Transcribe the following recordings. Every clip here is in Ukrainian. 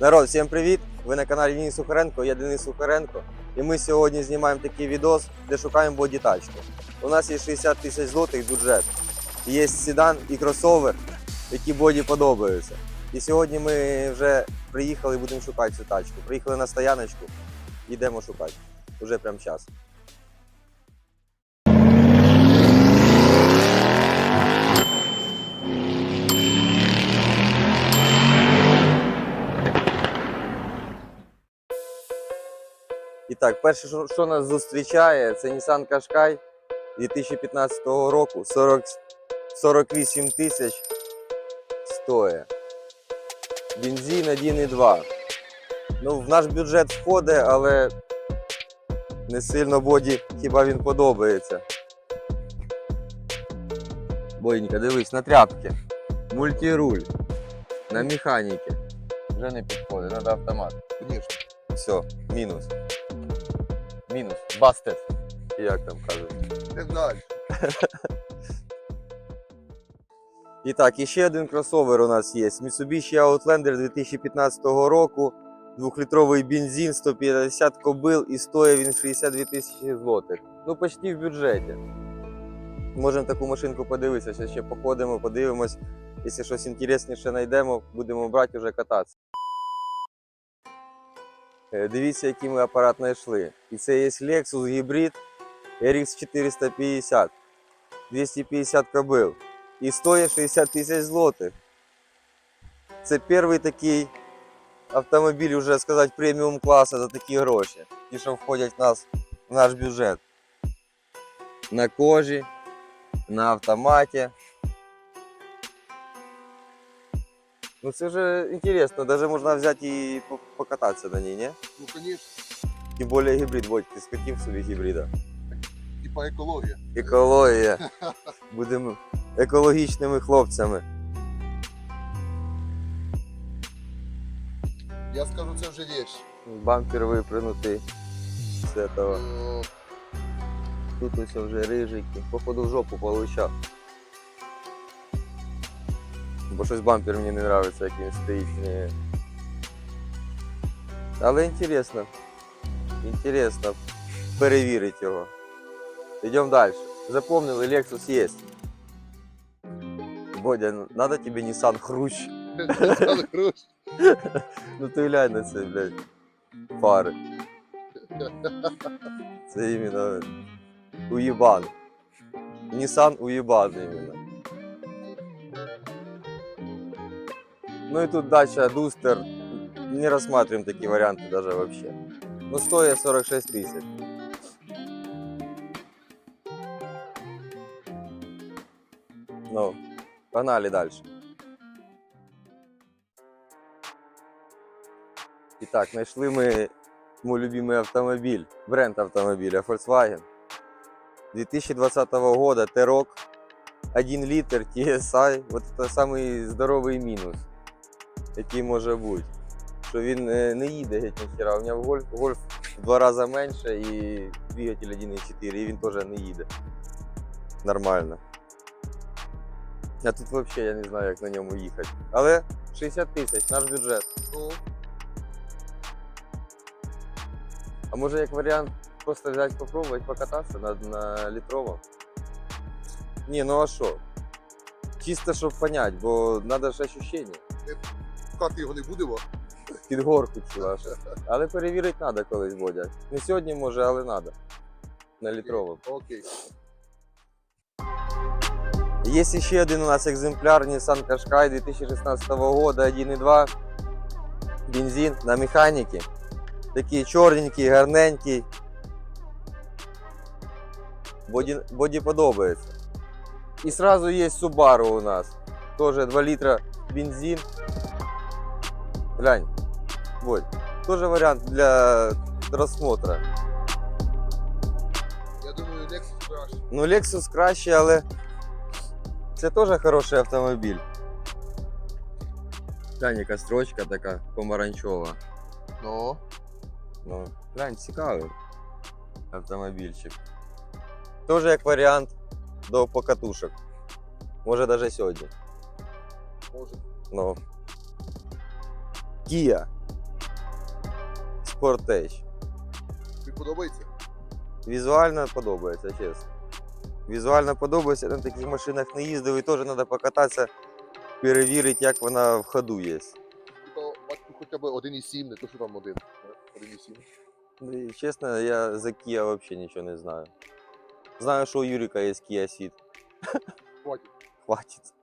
Народ, всім привіт! Ви на каналі Денис Сухаренко, я Денис Сухаренко. І ми сьогодні знімаємо такий відос, де шукаємо боді-тачки. У нас є 60 тисяч злотих бюджет. Є седан і кросовер, які боді подобаються. І сьогодні ми вже приїхали і будемо шукати цю тачку. Приїхали на стояночку, йдемо шукати. Уже прямо час. І так, перше, що, нас зустрічає, це Nissan Qashqai 2015 року 40, 48 тисяч стоїть. Бензин 1,2. Ну, в наш бюджет входить, але не сильно боді хіба він подобається. Бойенька, дивись, на тряпки. Мультируль. На механіки. Вже не підходить, треба автомат. Конечно. Все, мінус. Мінус. Бастет. Як там кажуть. Не далі. І так, і ще один кросовер у нас є. Mitsubishi Outlander 2015 року. Двохлітровий бензин, 150 кобил і стоїть він 62 тисячі злотих. Ну, почти в бюджеті. Можемо таку машинку подивитися, ще, ще походимо, подивимось. Якщо щось інтересніше знайдемо, будемо брати вже кататися. Е, Дивіться, який ми апарат знайшли. І це є Lexus гібрид RX 450. 250 кобил і стоїть 60 тисяч злотих. Це перший такий автомобіль, вже сказати, преміум класу за такі гроші, ті, що входять в, нас, в наш бюджет. На кожі, на автоматі. Ну це вже інтересно, навіть можна взяти і по- покататися на ній, не? Ну, конечно. Тим більше гібрид, Бодь, ти скотів собі гібрида. Типа екологія. Екологія. Будемо екологічними хлопцями. Я скажу, це вже вещь. Бампер випринутий з этого. Тут ось вже рижики. Походу в жопу получав. Бо щось бампер мені не подобається, як він стоїть. Не... Але інтересно. Інтересно перевірити його. Йдемо далі. Запомнили, Lexus є. Бодя, ну, надо тебе Nissan Хрущ. Стали гроші. Ну ти глянь на це, блядь. Фари. Це іменно уєбан. Nissan уєбан іменно. Ну и тут дача Дустер. Не рассматриваем такие варианты даже вообще. Ну стоит 46 тысяч. Ну, погнали дальше. Итак, знайшли ми мой любимый автомобиль, бренд автомобиля Volkswagen. 2020 года T-Roc 1 литр TSI. Вот это самый здоровий мінус, який може бути. Що він е, не їде геть ніхера. У нього гольф, гольф в два рази менше і двигатель 1.4, і він теж не їде. Нормально. А тут взагалі я не знаю, як на ньому їхати. Але 60 тисяч, наш бюджет. Ну, А може як варіант просто взяти попробувати покататися на, на літровому? Ні, ну а що? Чисто щоб понять, бо треба ж ощущення. Кати його не будемо. Під горку аж. Але перевірити треба колись, Бодя. Не сьогодні може, але треба. На літровому. Окей. Є ще один у нас екземпляр Nissan Qashqai 2016 года 1.2 бензин на механіки. Такий чорненький, гарненький. Боді, боді подобається. І сразу є Subaru у нас. Тоже 2 літра бензин. Глянь. Вот. Тоже варіант для розсмотра. Я думаю, Lexus краще. Ну, Lexus краще, але це теж хороший автомобіль. Глянь, яка строчка така помаранчова. Ну, Ну, глянь, цікавий автомобільчик. Теж як варіант до покатушок. Може навіть сьогодні. може. Ну. Kia Sportage. Тобі подобається? Візуально подобається, чесно. Візуально подобається, на таких машинах не їздив і теж треба покататися, перевірити, як вона в ходу є. Бачу хоча б 1,7, не то що там один. 1,7. Ну, чесно, я за Kia взагалі нічого не знаю. Знаю, що у Юрика є Kia Ceed. Хватить. Хватить.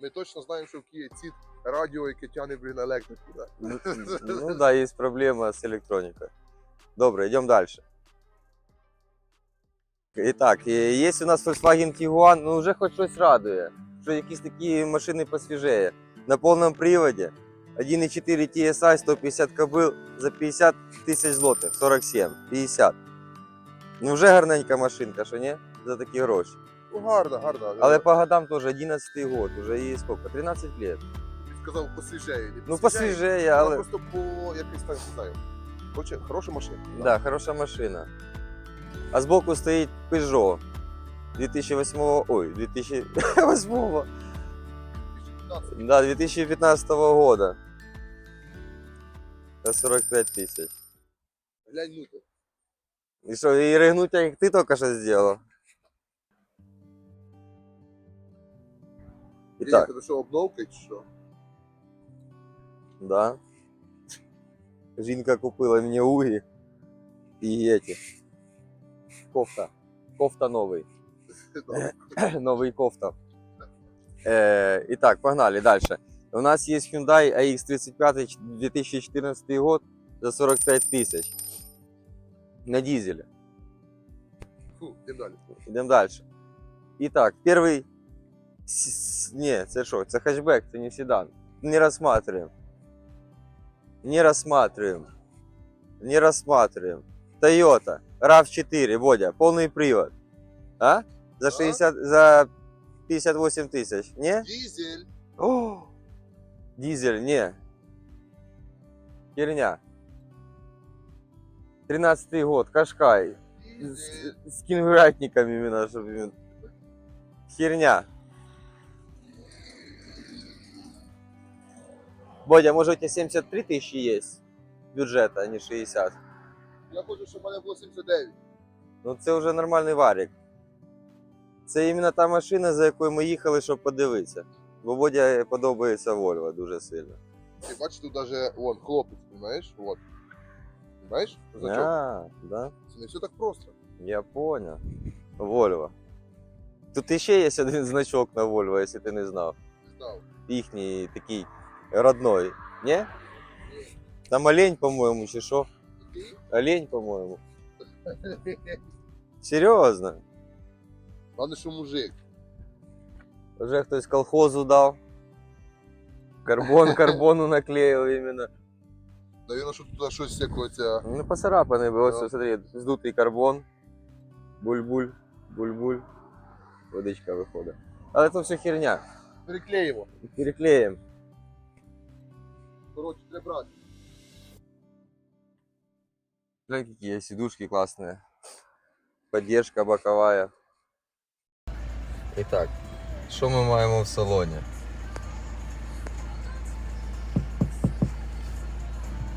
Ми точно знаємо, що в Kia Ceed радіо, яке тягне блін електрику. Да? Ну, ну да, є проблема з електронікою. Добре, йдемо далі. І так, є у нас Volkswagen Tiguan, ну вже хоч щось радує. Що якісь такі машини посвіжее. На повному приводі 1.4 TSI 150 кобил за 50 тисяч злотих, 47, 50. Ну вже гарненька машинка, що ні? За такі гроші. Ну гарно, гарно. Але по годам теж 11 год, уже їй скільки? 13 років. Ти сказав посвіжеє. не Ну посвіжеє, посвіжее, вона але. просто по якийсь там, не знаю. Короче, хороша машина. Да, хороша машина. А збоку стоїть Peugeot 2008, ой, 2008, 2015. да, 2015 года. За 45 тисяч. Глянь, ну ти. І що, і ригнуть, як ти тільки що зробив? І так, Це що, обновка чи що? да. Жінка купила мені угі і эти. Кофта. Кофта новий. Да. новий кофта. Е, і так, погнали далі. У нас є Hyundai AX35 2014 год за 45 тисяч. На дизеле. Фу, йдемо далі. Йдемо далі. І так, перший. с- с- Ні, це що? Це хетчбек, це не седан. Не рассматриваем. Не рассматриваем. Не рассматриваем. Toyota RAV4, Бодя, полный привод. А? За Да. 60, за 58 тысяч. Не? Дізель. О! Дизель, не. Херня. 13 год, Кашкай. С, с кенгурятниками именно, чтобы... Херня. Бодя, может у тебя 73 тысячи есть бюджета, а не 60? Я хочу, щоб в мене було 79. Ну це вже нормальний варік. Це іменно та машина, за якою ми їхали, щоб подивитися. Бо Бодя подобається Volvo дуже сильно. Ти бачиш, тут даже вон хлопець, понимаєш? Вот. Понимаєш? Значок. А, да? Це не все так просто. Я понял. Volvo. Тут ще є один значок на Volvo, якщо ти не знав. Не знав. Їхній такий родной. Не? Там олень, по-моєму, чи що? Який? Олень, по-моєму. Серйозно. Ладно, що мужик. Вже хтось колхозу дав. Карбон карбону наклеїв іменно. Навірно, що тут щось всякого Ну, поцарапаний би, ось Да. смотри, здутий карбон. Буль-буль, буль-буль. Водичка виходить. Але це все херня. Переклеїмо. Переклеїмо. Коротше, треба брати. Глянь, какие сидушки классные. Поддержка боковая. Итак, що ми маємо в салоні?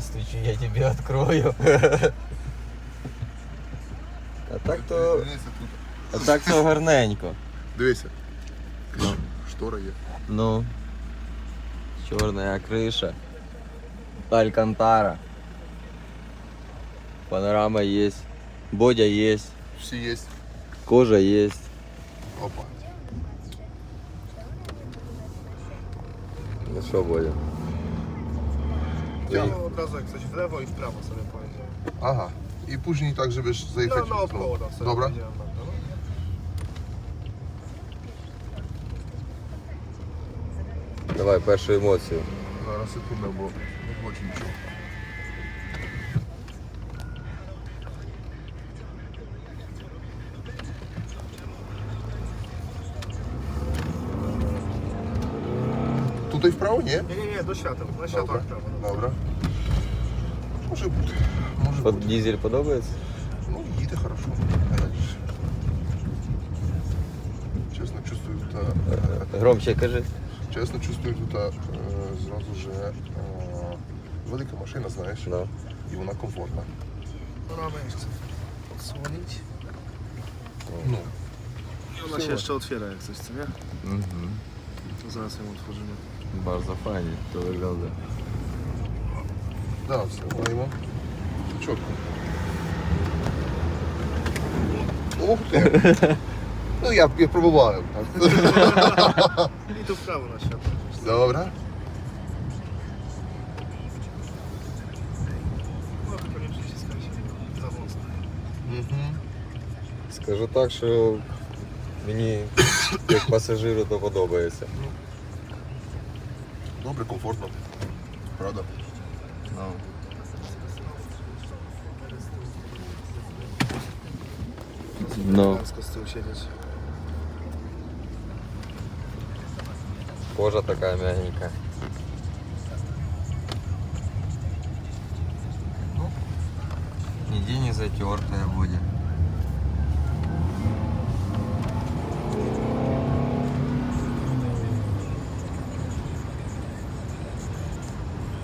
Стучи, я тебе открою. А так то. Дивися тут. А так то гарненько. Дивися. Штора є. Ну. Чорна криша. Алькантара. Панорама есть. Бодя есть. Кожа есть. Опа. Ну що, Бодя? Coś w lewo i w prawo sobie pojedziemy. Ага. І później tak, żebyś No, zajechać. naokoło tam sobie Dobra. pojedziemy. No. Давай першу емоцію. Зараз секунду, бо не хочу нічого. Tutaj w prawo, nie? Nie, nie, nie, do światła, na światła Dobra. w prawo. Dobra. Może бути. Може От бути. дізель подобається? Ну, їде хорошо. Глядиш. Чесно чувствую тут, е, Громче кажи. чесно чувствую тут е, зразу же е, велика машина, знаєш, Да. і вона комфортна. Ona będzie odsłonić. Ну, I ona się jeszcze otwiera jak coś, co nie? Угу. To zaraz ją otworzymy. Bardzo fajnie to wygląda. да, все, маємо. Чітко. Ух ти! Ну, я, я пробуваю. I tu w prawo na światło. Добре. Скажу так, що мені як пасажиру то подобається. Добре, комфортно. Правда? No. Siedzieć. Кожа така мягенька. Нигде не затертая будет.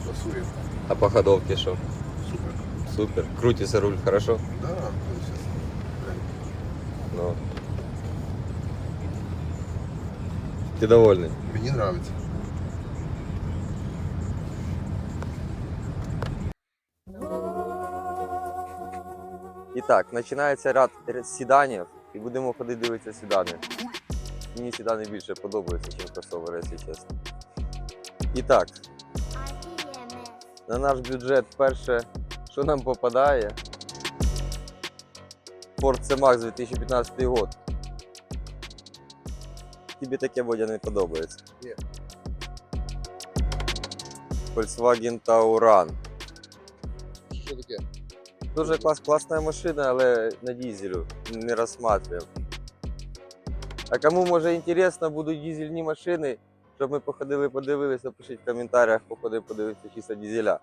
Пасує. А по ходовке что? Супер. Супер. Крутится руль хорошо? Да, прям Ну. Ты довольный? мені нравится. Так, починається ряд седанів, і будемо ходити дивитися седани. Мені седани більше подобаються, ніж кросовери, якщо чесно. І так, на наш бюджет перше, що нам попадає. Ford C-Max 2015 год. Тобі таке водя не подобається. Volkswagen Tauran. Дуже клас, класна машина, але на дизелю не розсматривав. А кому може інтересно, будуть дизельні машини, щоб ми походили, подивилися, пишіть в коментарях, походимо подивитися чисто дизеля.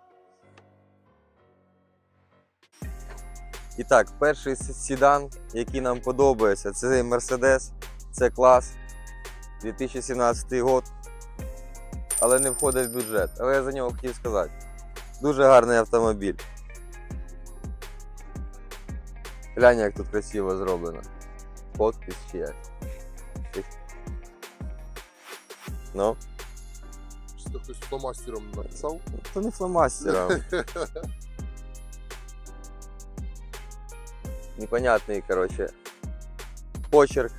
І так, перший седан, який нам подобається, це Mercedes, це клас 2017 год. Але не входить в бюджет. Але я за нього хотів сказати. Дуже гарний автомобіль. Глянь, як тут красиво зроблено. Подпис чи як. Ти- Ну, Що хтось фломастером написав? то не фломастером. Непонятний, коротше. Почерк.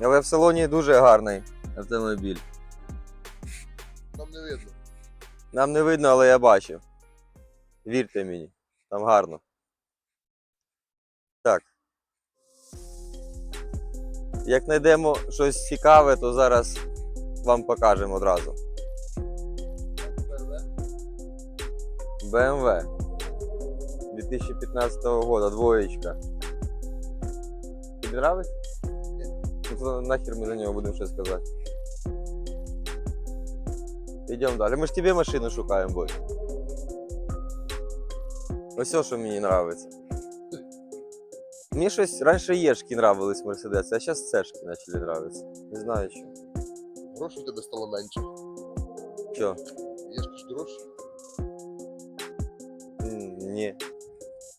Але в салоні дуже гарний автомобіль. Нам не видно. Нам не видно, але я бачив. Вірте мені, там гарно. Як знайдемо щось цікаве, то зараз вам покажемо одразу. BMW 2015 года, двоєчка. Тобі нравиться? Ну, нахер ми за нього будемо щось сказати. Йдемо далі. Ми ж тебе машину шукаємо, бой. Ось все, що мені нравиться. Мені щось раніше Єшки нравились Мерседеси, а зараз Цешки почали нравитися. Не знаю що. Грошей в тебе стало менше. Що? Є ж дорожче. М, Ні.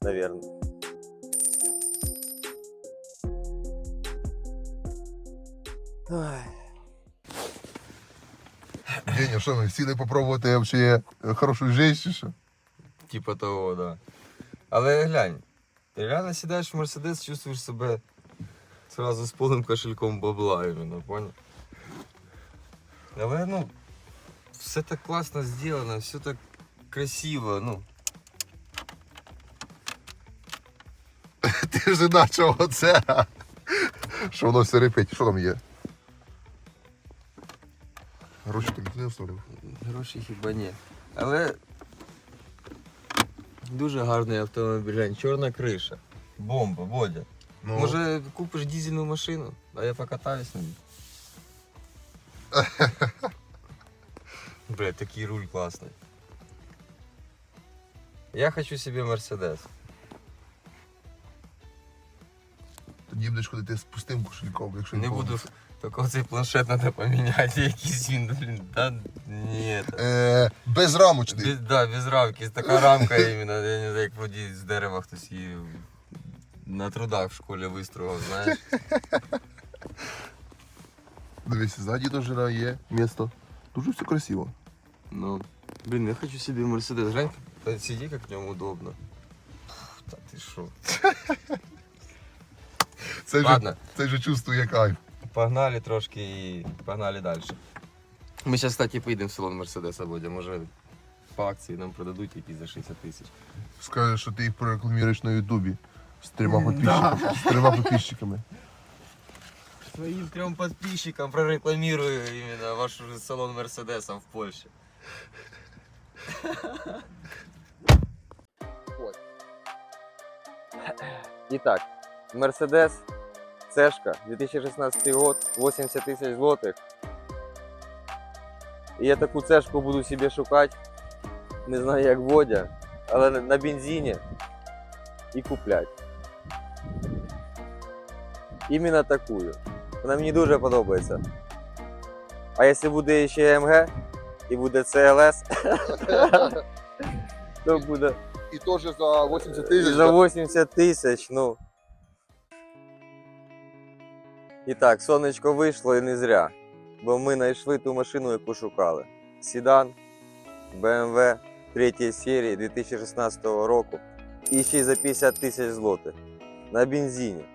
Наверно. Ой. Що ми всі не попробувати взагалі хорошу життя, чи що? Типа того, да. Але глянь, ти реально сідаєш в Мерседес, чувствуєш себе сразу з повним кошельком бабла, іменно, понял? Але ну, все так класно зроблено, все так красиво, ну. Ти ж начав оце. Що воно все репить? Що там є? Гроші тобі не вставив. Гроші хіба ні. Але дуже гарний автомобіль, глянь, чорна криша. Бомба, Бодя. Ну, Може купиш дизельну машину, а я покатаюсь на ній. Бля, такий руль класний. Я хочу себе Мерседес. тоді будеш ходити з пустим кошельком, якщо Не нікого буду, Тільки цей планшет треба поміняти, якийсь він, блін, та ні. та- Е, безрамочний. Без, да, без рамки, така рамка іменно, я не знаю, як вроді з дерева хтось її на трудах в школі вистругав, знаєш. Дивись, ззаді теж є місто. Дуже все красиво. Ну, блин, я хочу себе Мерседес. Глянь, как- сиди, как в нем удобно. Фу, Да ты шо. Це Ладно. же, це же чувствує кайф. Погнали трошки і погнали дальше. Ми зараз, кстати, поїдемо в салон Мерседеса, Бодя. Може по акції нам продадуть якісь за 60 тисяч. Скажеш, що ти їх прорекламуєш на Ютубі з трьома підписчиками. З трьома підписчиками. Своим трем подписчикам прорекламирую именно ваш салон Мерседеса в Польше. Итак, Мерседес, Цешка, 2016 год, 80 тисяч злотих. І я таку цешку буду собі шукати, не знаю як Водя, але на- бензині і купляти. Іменно такую. Вона мені дуже подобається. А якщо буде ще АМГ і буде CLS, то буде І теж за 80 і за 80 тисяч, ну. І так, сонечко вийшло і не зря. Бо ми знайшли ту машину, яку шукали. Седан BMW 3 серії 2016 року. І ще й за 50 тисяч злотих. На бензині.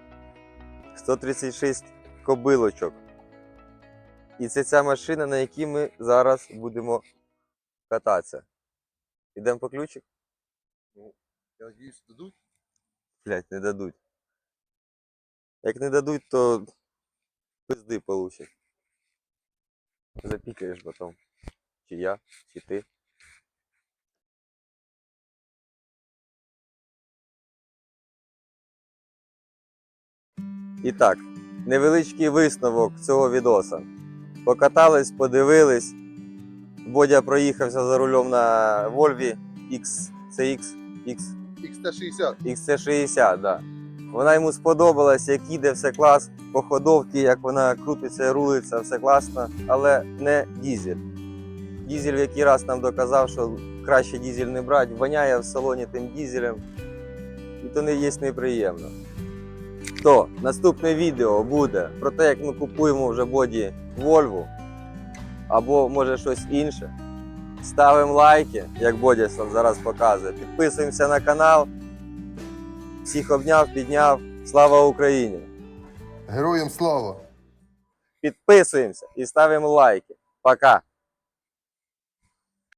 136 кобилочок. І це ця машина, на якій ми зараз будемо кататися. Ідемо по ключик? Я надіюсь, дадуть? Блять, не дадуть. Як не дадуть, то пизди получать. Запікаєш потім. Чи я, чи ти. І так, невеличкий висновок цього відоса. Покатались, подивились. Бодя проїхався за рулем на Volvo X, CX, X, XT60. XC60, да. Вона йому сподобалась, як їде, все клас, по ходовці, як вона крутиться, рулиться, все класно, але не дізель. Дізель в який раз нам доказав, що краще дізель не брати, воняє в салоні тим дізелем, і то не є неприємно. То наступне відео буде про те, як ми купуємо вже боді Volvo, або може щось інше. Ставимо лайки, як Бодя зараз показує. Підписуємося на канал. Всіх обняв, підняв. Слава Україні! Героям слава! Підписуємося і ставимо лайки. Пока!